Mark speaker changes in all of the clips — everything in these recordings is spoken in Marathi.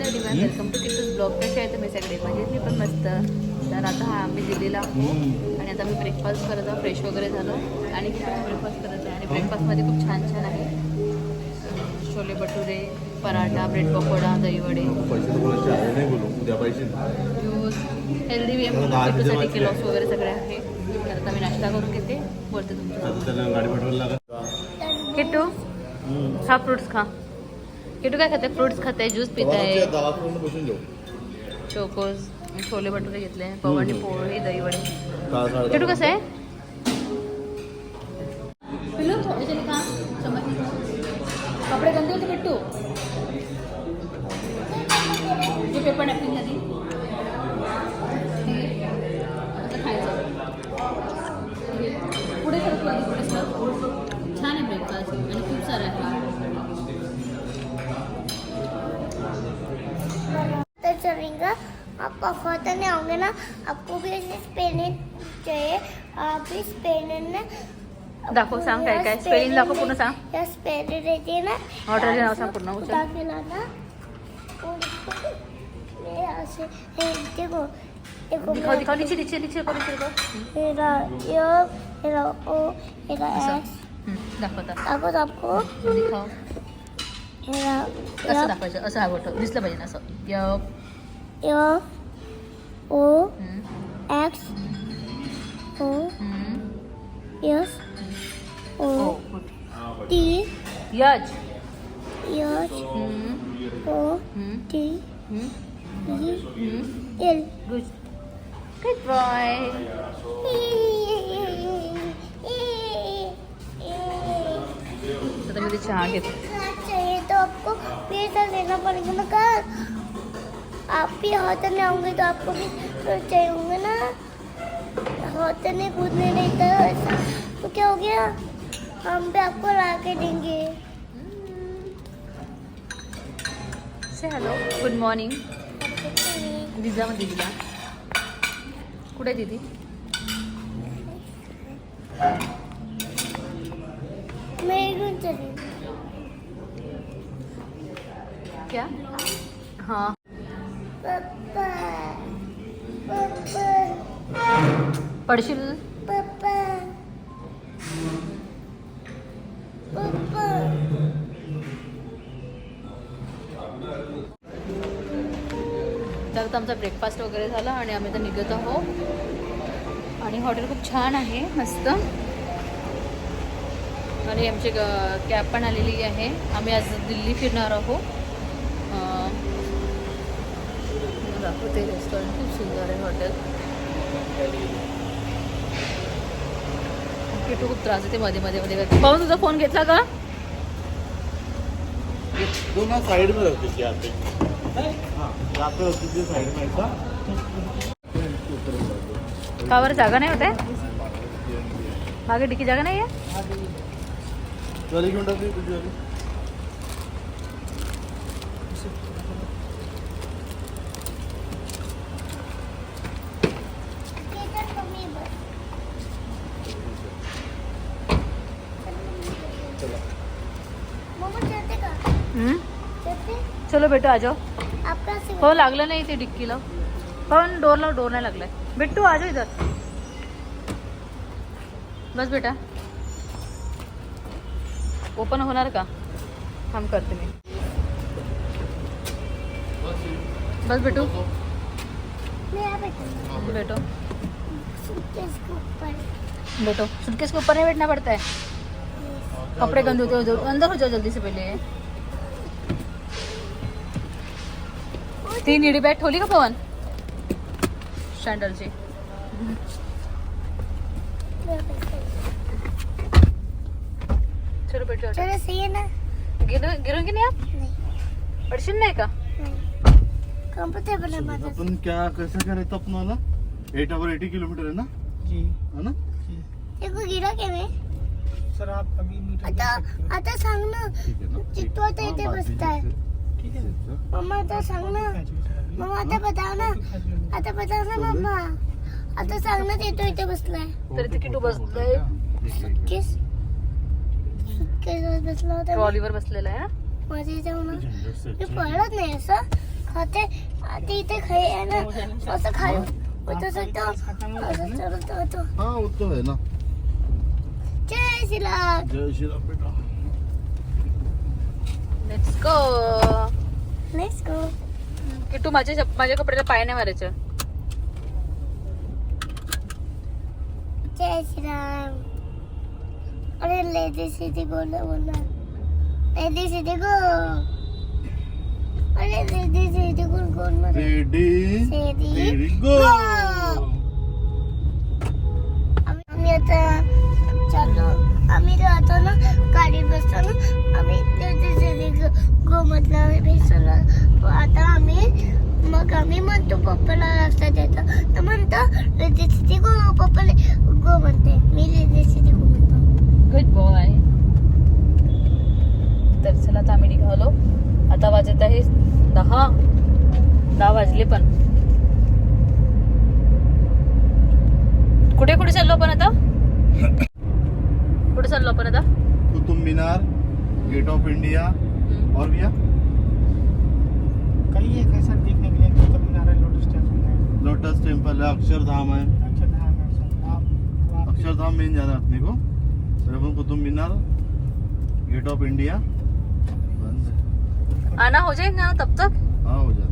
Speaker 1: हॅलो डिवान वेलकम टू किटूस ब्लॉग कसे आहे तुम्ही सगळे म्हणजे मी पण मस्त. तर आता हा आम्ही दिलेला. आहो आणि आता मी ब्रेकफास्ट करत आहो फ्रेश वगैरे झालो. आणि ब्रेकफास्ट करत आहे. आणि ब्रेकफास्टमध्ये खूप छान छान आहे.
Speaker 2: Chole bhature paratha bread pakoda
Speaker 1: dahi vade. Juice
Speaker 2: healthy way
Speaker 1: किटूसाठी Kellogg's वगैरे सगळे आहे. तर आता मी नाश्ता करून घेते. बोलते तुमच्या किट्टू खा फ्रुट्स खा. किट्टू काय खाते फ्रुट्स खाते ज्यूस पित आहे चोकोज छोले भटूरे घेतले पवानी पोळी
Speaker 2: दही वडे।
Speaker 1: किटू कसं आहे कपडे गंदे होते
Speaker 3: आओगे ना? आपको भी ऐसे स्पेलिंग चाहिए। आप भी स्पेलिंग ने
Speaker 1: दाखव सांग काय काय स्पेलिंग दाखव पूर्ण सांग.
Speaker 3: या स्पेलिंग है ना?
Speaker 1: ऑर्डरचे नाव सांग पूर्ण उचल.
Speaker 3: मेरे ऐसे हे, देखो देखो
Speaker 1: दिखाओ दिखाओ नीचे नीचे नीचे करू नीचे
Speaker 3: मेरा यो मेरा ओ मेरा एस
Speaker 1: दाखवता
Speaker 3: ताको आपको
Speaker 1: दिखाओ. असं दाखवायचं असं हवं होतं दिसलं पाहिजे ना असं. य.
Speaker 3: यो. ओ
Speaker 1: हं,
Speaker 3: एक्स ओ
Speaker 1: हं.
Speaker 3: यस
Speaker 1: ओ
Speaker 3: ओ
Speaker 1: गुड
Speaker 3: टी
Speaker 1: यच
Speaker 3: यस
Speaker 1: हं,
Speaker 3: ओ
Speaker 1: हं,
Speaker 3: टी
Speaker 1: हं,
Speaker 3: ई
Speaker 1: हं.
Speaker 3: एल
Speaker 1: गुड गुड बॉय आता मी ते चहा घेते
Speaker 3: चाहिए तो आपको पैसा देना पड़ेगा ना कल आप भी होटल में आऊंगे तो आपको भी चाहिए होंगे ना। होटल में कूदने नहीं तो ऐसा। तो क्या हो गया? हम भी आपको ला के देंगे।
Speaker 1: से हॅलो गुड मॉर्निंग दिजा मग दिदीला कुठे दीदी?
Speaker 3: मैं क्यों चली।
Speaker 1: क्या? हां। पडशील? तर आमचा ब्रेकफास्ट वगैरे झाला आणि आम्ही तर निघत आहोत. आणि हॉटेल खूप छान आहे मस्त. आणि आमची कॅब पण आलेली आहे. आम्ही आज दिल्ली फिरणार आहोत अं, मी दाखवते रेस्टॉरंट. खूप सुंदर आहे हॉटेल. किटू खूप त्रास देते मध्ये मध्ये मध्ये. करते. पाहून तुझा फोन घेतला का?
Speaker 2: दोन साइड में रहते थे आते. जाते होते थे साइड में ऐसा
Speaker 1: का बरं जागा नाही होते मागे डिकी जागा नाही आहे बेटो आ जाओ।
Speaker 3: आपका से
Speaker 1: हो लागलं नाही ते डिक्कीला. पण डोरला डोर नाही लागलाय. बिट्टू आ जाओ इधर बस बेटा. ओपन होणार का? थांब करते मी. बस बेटू. बेटो. बेटो. सुटकेस के ऊपर नहीं बैठना पड़ता है कपड़े गंदे होते हो अंदर हो जाओ जल्दी से पहले. ती निडी बॅग ठेवली का पवन? स्टँडर्डची चलो बेटो
Speaker 3: चलो सही है ना?
Speaker 1: गिरून गिरून की नाही आप?
Speaker 3: नहीं।
Speaker 1: पडशील नाही का?
Speaker 3: नहीं। कंफर्टेबल है माता
Speaker 2: अपन क्या कैसा करायचं आपण मला एट आवर एटी किलोमीटर है ना?
Speaker 4: जी।
Speaker 2: है ना?
Speaker 3: देखो गिरा क्या मैं
Speaker 4: सर आप अभी मीटर
Speaker 3: आता
Speaker 4: देख सकते हो।
Speaker 3: आता सांग ना।
Speaker 2: ठीक आहे ना?
Speaker 3: चित्तू आता इथे
Speaker 2: हाँ,
Speaker 3: बसताय
Speaker 4: ठीक है। ना
Speaker 3: मम्मा आता सांग ना. मम्मा आता बताव ना. आता बताव ना मम्मा. आता सांग ना ते तो इथे बसलाय.
Speaker 1: तरी ते किटू बसलंय.
Speaker 3: किस सुटकेस. बसला होता
Speaker 1: ट्रॉलीवर बसलेला आहे ना
Speaker 3: माझ्या इथे मी पळत नाही असं. खाते आता इथे खाई आहे ना. असं खाय होतं. असं चलत होतो.
Speaker 2: हाँ तो है ना.
Speaker 3: जय श्रीराम.
Speaker 2: जय श्री राम बेटा.
Speaker 1: लेट्स गो
Speaker 3: लेट्स गो
Speaker 1: की तू माझ्या चप- माझ्या कपड्याला पाय नाही मारायचं.
Speaker 3: जय श्रीराम. अरे लेडी सीधी गो ना. बोलना लेडी सीधी गो. अरे लेडी सीधी गो गोलमध्ये
Speaker 2: रेडी
Speaker 3: सीधी
Speaker 2: रेडी गो.
Speaker 3: आम्ही आम्ही आता चाललो आम्ही राहतो ना गाडी बसतो ना आम्ही लेडी सीधी गो मधला भेसलो आता आम्ही मग आम्ही म्हणतो पप्पाला रस्ता देतो. तर म्हणतो सीधी गो पप्पाला गो म्हणते मी सीधी गो म्हणतो
Speaker 1: गुड बॉय तर चला आता आम्ही निघालो. आता वाजत आहे दहा दहा वाजले पण. कुठे कुठे चाललो आपण आता? कुठे चाललो आपण आता?
Speaker 2: Qutub Minar gate of India और भैया?
Speaker 4: कई है कैसा देखने के लिए कुतुब मीनार है लोटस टेंपल है
Speaker 2: लोटस टेंपल है। अक्षरधाम है
Speaker 4: अक्षरधाम। है सब आप
Speaker 2: अक्षरधाम मेन जाना अपने को? फिर अपन Qutub Minar gate of India बंद
Speaker 1: आना हो जाएगा ना तब तक?
Speaker 2: हाँ हो जाता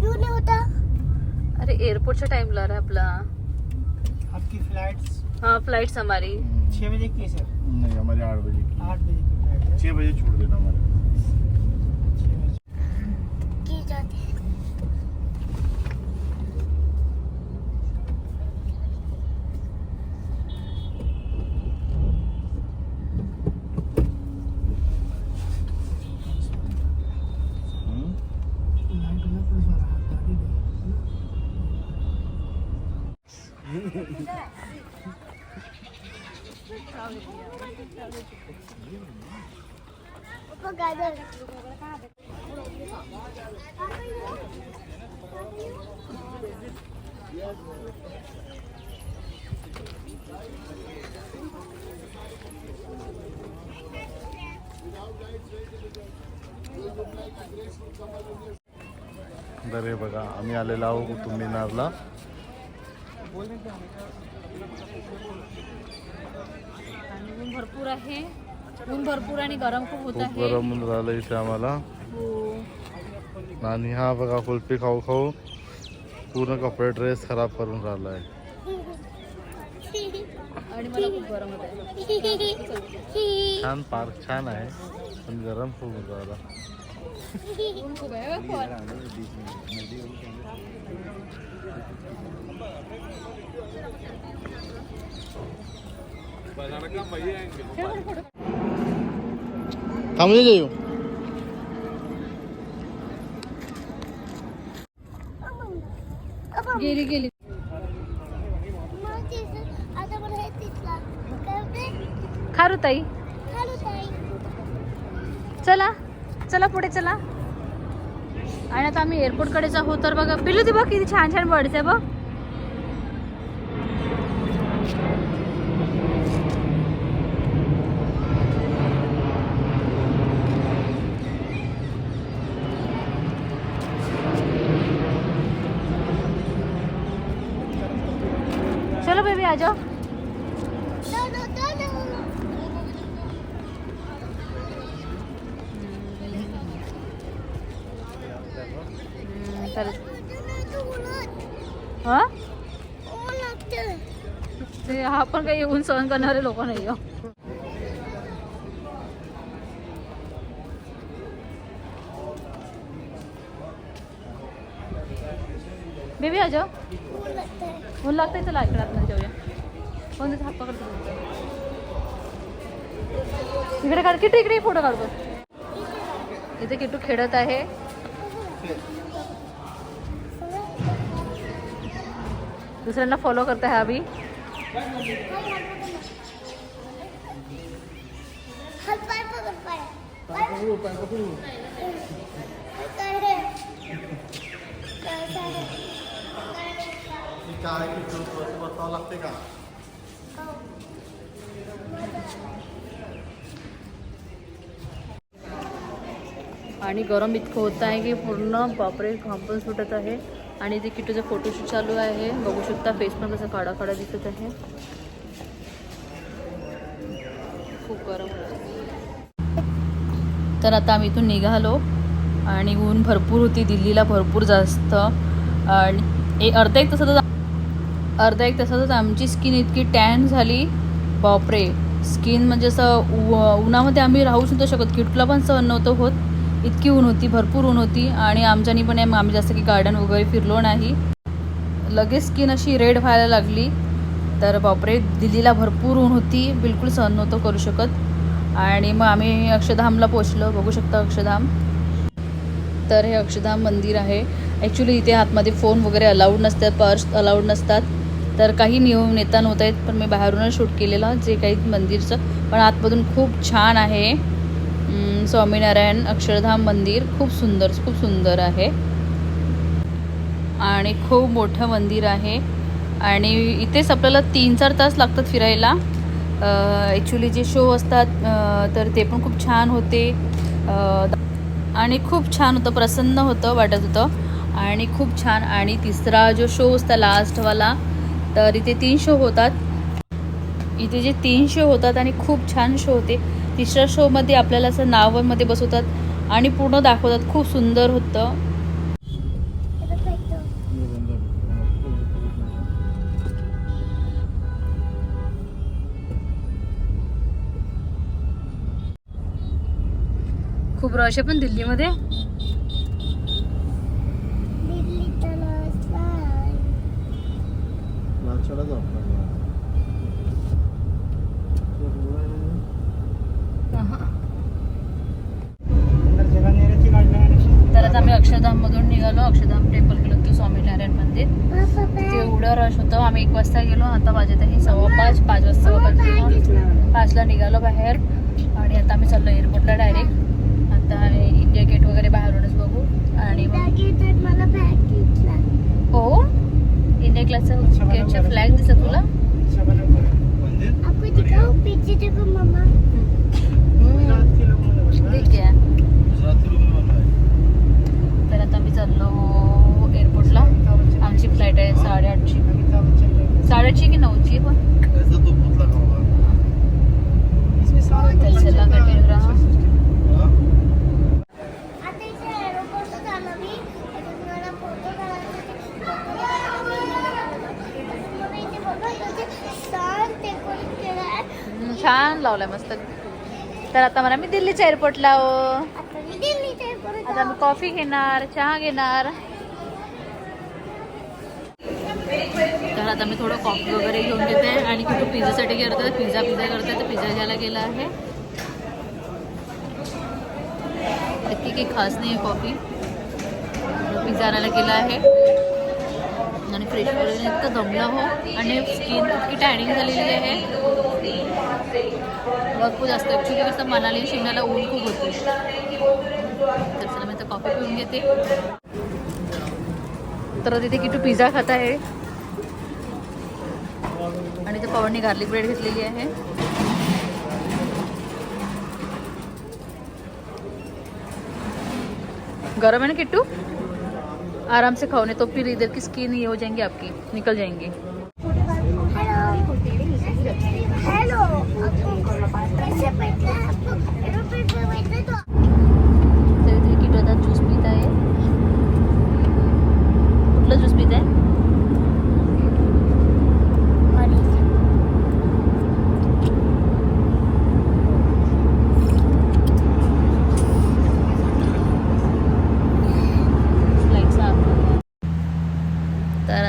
Speaker 3: क्यों नहीं होता?
Speaker 1: अरे एअरपोर्टचा टाइम ला रहा है आपला
Speaker 4: आपकी फ्लाइट्स
Speaker 1: हाँ फ्लाइट्स हमारी।
Speaker 2: हम्म,
Speaker 4: छः बजे की है सर
Speaker 2: नहीं हमारे आठ बजे की
Speaker 4: आठ बजे की फ्लाइट है
Speaker 2: छः बजे छोड़ देना हमारे तर हे बघा आम्ही आलेलो आहोत कुतुब मिनारला
Speaker 1: ऊन भरपूर आहे. ऊन भरपूर आणि गरम खूप होत
Speaker 2: खूप
Speaker 1: आहे.
Speaker 2: गरम झालं इथे आम्हाला.
Speaker 1: हो.
Speaker 2: आणि हा बघा कुल्फी खाऊ खाऊ पूर्ण कपडे ड्रेस खराब करून राहिलाय.
Speaker 1: आणि मला खूप गरम होत आहे.
Speaker 2: छान पार्क छान आहे पण गरम खूप होतं आता. थांबले जाऊ
Speaker 1: गेली गेली. खारू ताई चला. चला पुढे चला. आणि आता आम्ही एअरपोर्टकडेच आहोत तर बघा पिल्लू ती बघ किती छान छान बर्ड्स आहे बघ. चलो बेबी आ जाओ. ते हा पण काही येऊन सहन करणारे लोक नाही हो. बेबी आ जाओ
Speaker 3: ऊन लागतं
Speaker 1: ऊन लागतंय चला इकडे आतमध्ये जाऊया. कोण पकडतो इकडे फ़ोटो काढतो? इथे किटू खेळत फॉलो करता है अभि
Speaker 3: काय रे
Speaker 2: बसावं लागते का
Speaker 1: आणि गरम इतकं होत आहे की पूर्ण बापरे घाम सुटत आहे. आणि ते किटूचा फोटोशूट चालू आहे. बघू शकता फेस पण कसं काळा काळा दिसत आहे. खूप गरम तर आता आम्ही इथून निघालो आणि ऊन भरपूर होती. दिल्लीला भरपूर जास्त. आणि ए अर्धा एक तासातच अर्धा एक तासातच आमची स्किन इतकी टॅन झाली. बापरे. स्किन म्हणजे असं उ- उन्हामध्ये आम्ही राहूच नव्हतो शकत. किटला पण सहन नव्हतं होत. इतकी ऊन होती भरपूर ऊन होती आणि आमच्यानी पण आम्ही जास्त की गार्डन वगैरे फिरलो नाही. लगेच स्किन अशी रेड व्हायला लागली. तर बापरे दिल्लीला भरपूर ऊन होती. बिलकुल सहन नव्हतं करू शकत. आणि मग आम्ही अक्षरधामला पोचलो बघू शकता अक्षरधाम. तर हे अक्षरधाम मंदिर आहे. ॲक्च्युली इथे आतमध्ये फोन वगैरे अलाउड नसतात पर्स अलाउड नसतात. तर काही नियम नेता नव्हता येत पण मी बाहेरूनच शूट केलेलं जे काही मंदिरचं. पण आतमधून खूप छान आहे. स्वामीनारायण अक्षरधाम मंदिर खूप सुंदर खूप सुंदर आहे. आणि खूप मोठं मंदिर आहे. आणि इथेच आपल्याला तीन चार तास लागतात फिरायला. ॲक्च्युली जे शो असतात तर ते पण खूप छान होते. आणि खूप छान होतं प्रसन्न होतं वाटत होतं. आणि खूप छान आणि तिसरा जो शो असता लास्टवाला तर इथे तीन शो होतात. इथे जे तीन शो होतात आणि खूप छान शो होते. तिसऱ्या शोमध्ये आपल्याला असं नावामध्ये बसवतात आणि पूर्ण दाखवतात. खूप सुंदर होतं. खूप रश आहे पण दिल्लीमध्ये?
Speaker 3: दिल्लीचा नाश्ता.
Speaker 2: लालशाला जाऊ आपल्याला.
Speaker 4: अंदर जगह नेहराची गाडी लागायची.
Speaker 1: तर आता आम्ही अक्षरधाममधून निघालो. अक्षरधाम टेम्पल गेलो होतो स्वामीनारायण मंदिर. तिथे एवढं रश होतं. आम्ही एक वाजता गेलो. आता वाजत आहे सव्वा पाच पाच वाजता वाजता पाचला निघालो बाहेर. आणि आता आम्ही चाललो एअरपोर्टला डायरेक्ट आता इंडिया गेट वगैरे बाहेरूनच बघू. आणि. हो? इंडिया क्लासचा गेटचा फ्लॅग दिसत तुला?
Speaker 4: शबानापुरी.
Speaker 2: मंदिर
Speaker 3: आपको दिखाओ पीछे देखो मम्मा
Speaker 4: गुजरातचे लोक मला बोलतात.
Speaker 1: ठीक आहे
Speaker 2: गुजराती लोक बनवाय
Speaker 1: तर आता आम्ही चाललो एअरपोर्टला. आमची फ्लाईट आहे साडेआठची. साडेआठची की नऊची पण?
Speaker 3: आहे.
Speaker 1: छान लावलाय मस्त. तर आता मला मी दिल्लीच्या एअरपोर्टला आहो.
Speaker 3: आता मी दिल्लीच्या airport
Speaker 1: आता आम्ही कॉफी घेणार चहा घेणार. तर आता मी थोडं कॉफी वगैरे घेऊन घेते आणि कुठं पिझ्झासाठी करतोय पिझ्झा पिझ्झा करतोय तर पिझ्झा घ्यायला गेला आहे. इतकी काही खास नाही आहे कॉफी. पिझ्झा आणायला गेला आहे. आणि फ्रेश वगैरे इतकं दमलं हो. आणि स्किन इतकी टॅनिंग झालेली आहे. भरपूर जास्त ॲक्च्युली कसं मनाली शिंगाला ऊन खूप होते. तर कॉफ़ी पिऊन घेते. तर तिथे किटू पिझ्झा खात आहे. आणि ते पवनने गार्लिक ब्रेड घेतलेली आहे. गरम है ना किट्टू आराम से खाओ नहीं तो फिर इधर की स्किन ये हो जाएँगी आपकी. निकल जाएँगी.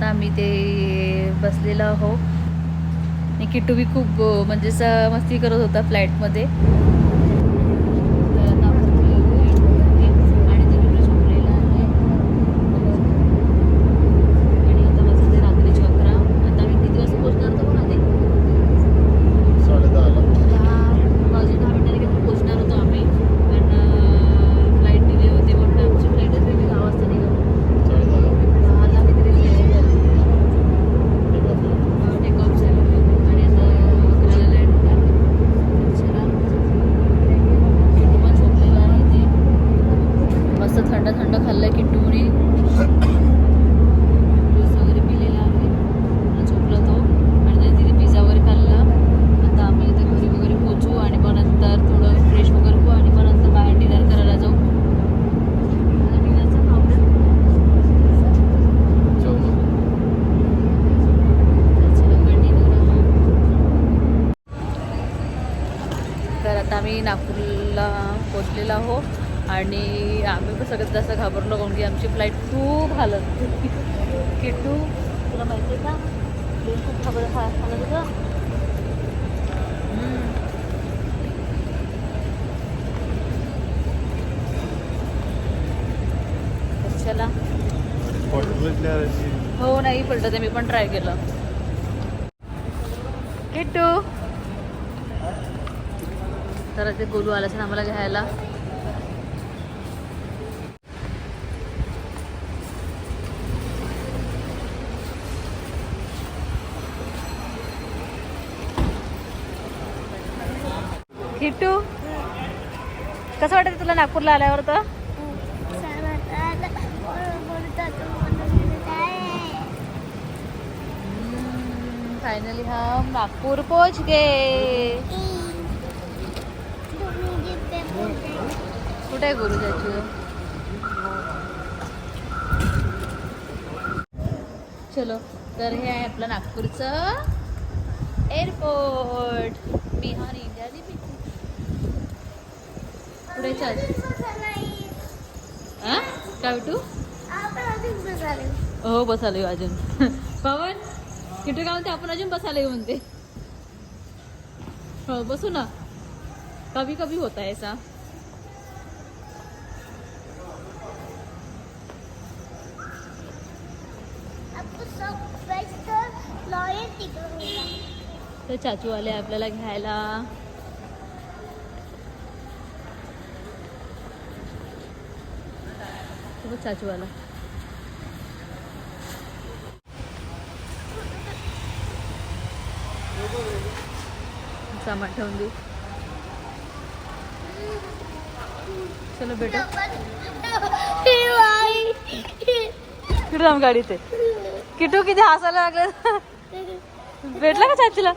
Speaker 1: आता आम्ही ते बसलेलो आहो आणि बी खूप म्हणजे मस्ती करत होता फ्लॅटमध्ये तर आता आपण गेलो आहे आणि ते किट्टू झोपलेलं आहे आणि आता वाजले रात्रीचे अकरा आता आम्ही किती वाजता पोहोचणार होतो मध्ये
Speaker 2: साडेदहाला
Speaker 1: दहा वाजून दहा मिनिटांनी काहीतरी पोहोचणार होतो आम्ही पण फ्लाईट डिले होते म्हणून आमची फ्लाईटच वेगळी दहा वाजता निघाली
Speaker 2: साडेदहाला
Speaker 1: दहाला काहीतरी flight झाली.
Speaker 2: ठीक आहे
Speaker 1: टेक ऑफ झालं आणि आता अकराला लँड होणार चला थंड थंड खाल्लं किट्टूने ज्यूस वगैरे पिलेला आहे आणि झोपला तो आणि त्याने तिथे पिझ्झा वगैरे खाल्ला आता आम्ही इथे घरी वगैरे पोचू आणि मग नंतर थोडं फ्रेश वगैरे होऊ आणि मग नंतर बाहेर डिनर करायला जाऊ आता डिनरचं प्रॉब्लेम तर आता आम्ही नागपूरला पोचलेलो आहो आणि आम्ही पण सगळ्यात जास्त घाबरलो कारण की आमची फ्लाईट खूप हालत होती. किट्टू तुला माहिती आहे का? प्लेन खूप खबर हा हालत होतं. चला. हो नाही पलटत मी पण ट्राय केलं. किट्टू! तर ते गोलू आला असेल आम्हाला घ्यायला? किट्टू? कसं वाटतं तुला नागपूरला आल्यावर तर? फायनली हम नागपूर पोच गे
Speaker 3: तुम्ही जिथे बोलते
Speaker 1: कुठे आहे गुरु चलो तर हे आहे आपलं नागपूरचं एअरपोर्ट बिहार इंडिया पुढे चल. काय टू हो बसायला अजून. पवन किटू काय म्हणते आपण अजून बसायला म्हणते. हो बसू ना. कभी कभी होता ऐसा. तर चाचू आले आपल्याला घ्यायला. चाचू आला सामान ठेवून देऊ चलो बेटा. जाऊन गाडी ते किटू किती हसायला लागले. भेटला का चाचूला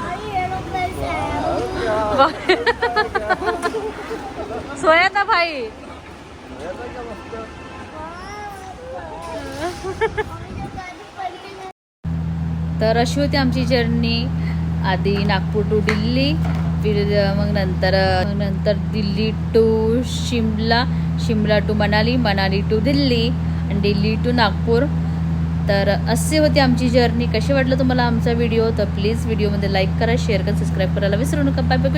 Speaker 3: आई, aeroplane से आया.
Speaker 1: सोया था भाई. तर अशी होती आमची जर्नी आधी नागपूर टू दिल्ली फिर मग नंतर नंतर Delhi to Shimla Shimla to Manali Manali to Delhi. Delhi to Nagpur तर असे होती आमची जर्नी कशी वाटलं तुम्हाला आमचा व्हिडिओ तर प्लीज व्हिडिओमध्ये लाईक करा शेअर करा सबस्क्राईब करायला विसरू नका. Bye bye